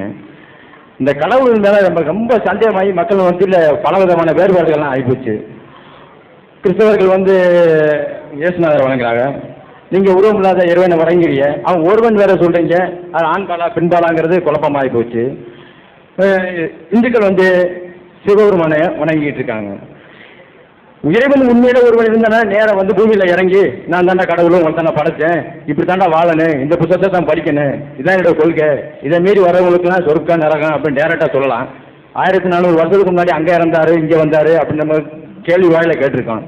சொல்றீங்க. இந்த கடவுள் மேலே நம்ம ரொம்ப சந்தேகமாகி மக்கள் மத்தியில் பல விதமான வேறுபாடுகள்லாம் ஆகிப்போச்சு. கிறிஸ்தவர்கள் வந்து இயேசுநாதர் வணங்குறாங்க. நீங்கள் உருவம் இல்லாத இறைவனை வணங்குறீங்க. அவன் ஒருவன் வேற சொல்கிறீங்க அது ஆண்பாலா பெண்பாலாங்கிறது குழப்பமாகி போச்சு இந்துக்கள் வந்து சிவபெருமானை வணங்கிட்டு இருக்காங்க. இறைவன் உண்மையில ஒருவன் இருந்தானா? நேரம் வந்து பூமியில இறங்கி நான் தாண்டா கடவுளும் உன் தானே படைச்சேன். இப்படி தாண்டா வாழணும். இந்த புத்தகத்தை தான் படிக்கணும். இதான் என்னோட கொள்கை. இதை மீறி வரவங்களுக்குலாம் சொர்க்கம் நரகம் அப்படின்னு டேரக்டா சொல்லலாம். ஆயிரத்தி நானூறு வருஷத்துக்கு முன்னாடி அங்கே இறந்தாரு இங்கே வந்தாரு அப்படின்னு நம்ம கேள்வி வாயில கேட்டிருக்கோம்.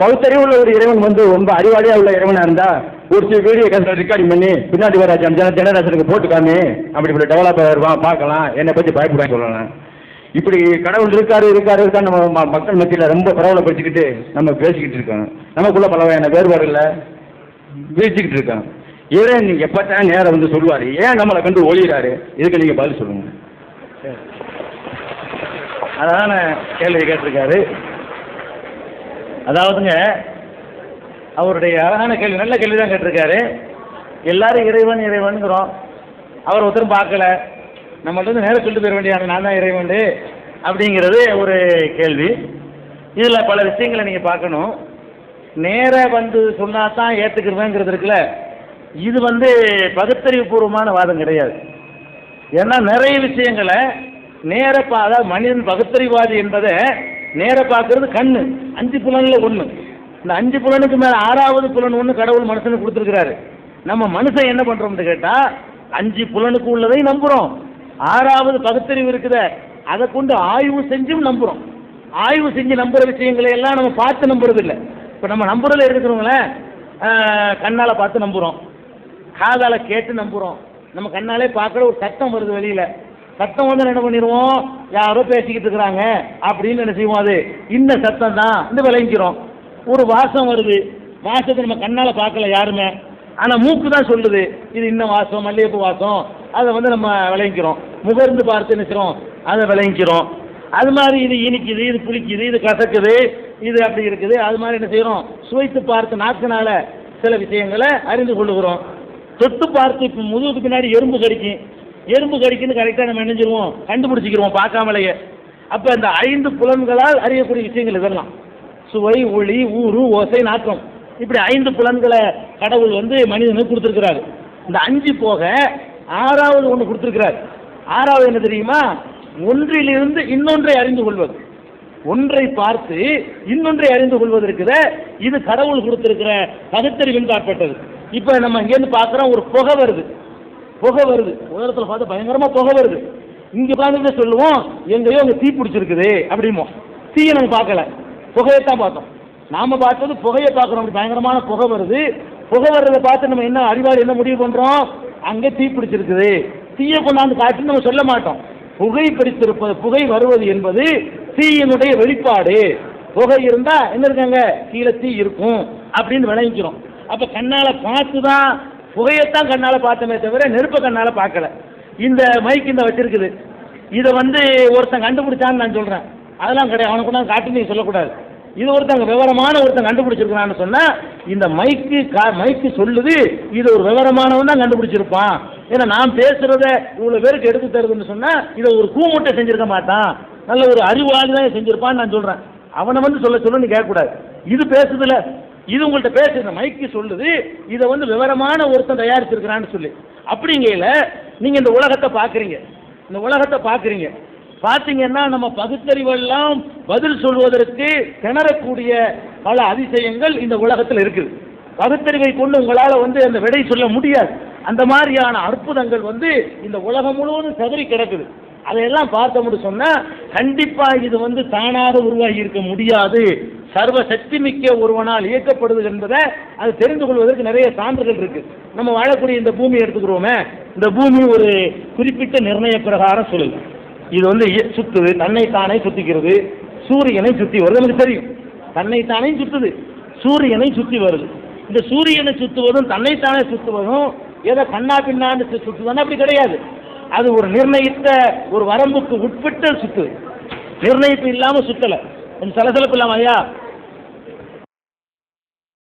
பகுத்தறிவுள்ள ஒரு இறைவன் வந்து ரொம்ப அறிவாளியா உள்ள இறைவனா இருந்தா ஒரு சில வீடியோ கேசட் ரெக்கார்டிங் பண்ணி பின்னாடி வர ஜன ஜெனரேஷனுக்கு போட்டு காமி அப்படி இப்படி டெவலப் வருவான் பார்க்கலாம். என்னை பற்றி பயப்படாம சொல்லலாம். இப்படி கடவுள் இருக்காரு இருக்காரு இருக்காரு நம்ம ம- மக்கள் மத்தியில் ரொம்ப பரவலப்படுத்திக்கிட்டு நம்ம பேசிக்கிட்டு இருக்கோம். நமக்குள்ள பல வகையான வேறுபாடுகளை வீழ்ச்சிக்கிட்டு இருக்கோம். இவரே நீங்கள் எப்பத்தான் நேரம் வந்து சொல்லுவார்? ஏன் நம்மளை கண்டு ஒழிகிறாரு இதுக்கு நீங்கள் பதில் சொல்லுங்க. அதான கேள்வி கேட்டிருக்காரு. அதாவதுங்க அவருடைய அழகான கேள்வி நல்ல கேள்வி தான் கேட்டிருக்காரு. எல்லாரும் இறைவன் இறைவனுங்கிறோம். அவர் ஒருத்தரும் பார்க்கல. நம்மள்ட்ட வந்து நேரம் சொல்லிட்டு போயிட வேண்டிய நான் தான் இறைவன் அப்படிங்கிறது ஒரு கேள்வி. இதில் பல விஷயங்களை நீங்கள் பார்க்கணும். நேராக வந்து சொன்னா தான் ஏற்றுக்கிறவேங்கிறது இருக்குல்ல. இது வந்து பகுத்தறிவு பூர்வமான வாதம் கிடையாது. ஏன்னா நிறைய விஷயங்களை நேர பா அதாவது மனிதன் பகுத்தறிவாதி என்பதை நேர பார்க்கறது கண்ணு. அஞ்சு புலனில் ஒன்று இந்த அஞ்சு புலனுக்கு மேலே ஆறாவது புலன் ஒன்று கடவுள் மனுஷனுக்கு கொடுத்துருக்கிறாரு. நம்ம மனுஷன் என்ன பண்ணுறோம்னு கேட்டால் அஞ்சு புலனுக்கு உள்ளதை நம்புகிறோம் ஆறாவது பகுத்தறிவு இருக்குத அதை கொண்டு ஆய்வு செஞ்சும் நம்புகிறோம் ஆய்வு செஞ்சு நம்புகிற விஷயங்களை எல்லாம் நம்ம பார்த்து நம்புறது இல்லை இப்போ நம்ம நம்புறதுல எடுத்துக்கிறோங்களேன் கண்ணால் பார்த்து நம்புகிறோம் காதால கேட்டு நம்புகிறோம் நம்ம கண்ணாலே பார்க்குற ஒரு சத்தம் வருது வெளியில். சத்தம் வந்து என்ன பண்ணிடுவோம்? யாரோ பேசிக்கிட்டு இருக்கிறாங்க. அப்படின்னு என்ன செய்வோம் அது? இந்த சத்தம் தான் இந்த விளைஞ்சிரும். ஒரு வாசம் வருது. வாசத்தை நம்ம கண்ணால் பார்க்கல யாருமே. ஆனால் மூக்கு தான் சொல்லுது. இது இன்னும் வாசம் மல்லிகைப்பூ வாசம். அதை வந்து நம்ம விளைவிக்கிறோம் முகர்ந்து பார்த்து என்ன அதை விளைவிக்கிறோம் அது மாதிரி இது இனிக்குது இது புளிக்குது இது கசக்குது இது அப்படி இருக்குது. அது மாதிரி என்ன செய்கிறோம் சுவைத்து பார்த்து நாக்கினால சில விஷயங்களை அறிந்து கொள்ளுகிறோம். தொட்டு பார்த்து இப்போ முதுகுக்கு பின்னாடி எறும்பு கடிக்கும். எறும்பு கடிக்குன்னு கரெக்டாக நம்ம நினைஞ்சிருவோம். கண்டுபிடிச்சிக்கிறோம் பார்க்காமலேயே. அப்போ இந்த ஐந்து புலன்களால் அறியக்கூடிய விஷயங்கள் இதெல்லாம். சுவை ஒளி ஊறு ஓசை நாக்கம். இப்படி ஐந்து புலன்களை கடவுள் வந்து மனிதனுக்கு கொடுத்துருக்கிறாரு. இந்த அஞ்சு போக ஆறாவது ஒன்று கொடுத்துருக்கிறார். ஆறாவது என்ன தெரியுமா? ஒன்றிலிருந்து இன்னொன்றை அறிந்து கொள்வது. ஒன்றை பார்த்து இன்னொன்றை அறிந்து கொள்வது இது கடவுள் கொடுத்திருக்கிற பகுத்தறிவின் காட்பட்டது இப்போ நம்ம இங்கேருந்து பார்க்குறோம் ஒரு புகை வருது. புகை வருது. உலகத்தில் பார்த்து பயங்கரமா புகை வருது. இங்க பார்த்துட்டு சொல்லுவோம் எங்கேயோ அங்கே தீ பிடிச்சிருக்குது அப்படிமோ தீயை நம்ம பார்க்கல. புகையைத்தான் பார்த்தோம். நாம பார்த்தது புகையை பார்க்குறோம் அப்படி பயங்கரமான புகை வருது. புகை வர்றதை பார்த்து நம்ம என்ன அறிவாளி என்ன முடிவு பண்றோம்? அங்கே தீ பிடிச்சிருக்குது. தீயை கொண்டாந்து காட்டி நம்ம சொல்ல மாட்டோம். புகை பிடித்திருப்பது புகை வருவது என்பது தீயினுடைய வெளிப்பாடு. புகை இருந்தா என்ன இருக்காங்க? கீழே தீ இருக்கும் அப்படின்னு விளங்கிக்கிறோம். அப்ப கண்ணால பார்த்து தான் புகையத்தான் கண்ணால பார்த்தோமே தவிர நெருப்ப கண்ணால பார்க்கல. இந்த மைக் இந்த வச்சிருக்குது. இதை வந்து ஒருத்தன் கண்டுபிடிச்சான்னு நான் சொல்றேன். அதெல்லாம் கிடையாது. அவனுக்கு நான் காட்டு நீ சொல்லக்கூடாது. இது ஒருத்தங்க விவரமான ஒருத்தன் கண்டுபிடிச்சிருக்கிறான்னு சொன்னா இந்த மைக்கு கா- மைக்கு சொல்லுது இது ஒரு விவரமானவன் தான் கண்டுபிடிச்சிருப்பான். ஏன்னா நான் பேசுறத இவ்வளவு பேருக்கு எடுத்து தருதுன்னு சொன்னா இதை ஒரு கூமுட்டை செஞ்சிருக்க மாட்டான். நல்ல ஒரு அறிவாளி தான் செஞ்சிருப்பான்னு நான் சொல்றேன். அவனை வந்து சொல்ல சொல்ல நீ கேட்கக்கூடாது. இது பேசுதுல. இது உங்கள்கிட்ட பேசு இந்த மைக்கு சொல்லுது இதை வந்து விவரமான ஒருத்தன் தயாரிச்சிருக்கிறான்னு சொல்லி. அப்படிங்கையில நீங்க இந்த உலகத்தை பார்க்குறீங்க இந்த உலகத்தை பார்க்குறீங்க பார்த்தீங்கன்னா நம்ம பகுத்தறிவெல்லாம் பதில் சொல்வதற்கு திணறக்கூடிய பல அதிசயங்கள் இந்த உலகத்தில் இருக்குது. பகுத்தறிவை கொண்டு உங்களால் வந்து அந்த விடை சொல்ல முடியாது. அந்த மாதிரியான அற்புதங்கள் வந்து இந்த உலகம் முழுவதும் சதறி கிடக்குது. அதையெல்லாம் பார்த்தோம்னு சொன்னா கண்டிப்பா இது வந்து தானாக உருவாகி இருக்க முடியாது. சர்வ சக்தி மிக்க ஒருவனால் இயக்கப்படுது என்பதை அது தெரிந்து கொள்வதற்கு நிறைய சான்றுகள் இருக்கு. நம்ம வாழக்கூடிய இந்த பூமி எடுத்துக்கிறோமே இந்த பூமி ஒரு குறிப்பிட்ட நிர்ணய பிரகாரம் சொல்லுங்கள் இது வந்து சுத்துது. தன்னைத்தானே சுத்திக்கிறது. சூரியனை சுத்தி வருது. நமக்கு தெரியும். தன்னைத்தானே சுத்துது. சூரியனை சுத்தி வருது. இந்த சூரியனை சுத்துவதும் தன்னைத்தானே சுத்துவதும் ஏதோ கண்ணா பின்னான்னு சுற்றுதானே அப்படி கிடையாது. அது ஒரு நிர்ணயித்த ஒரு வரம்புக்கு உட்பட்டு சுத்துது. நிர்ணயிப்பு இல்லாமல் சுற்றலை கொஞ்சம் சலசலப்பு இல்லாம ஐயா.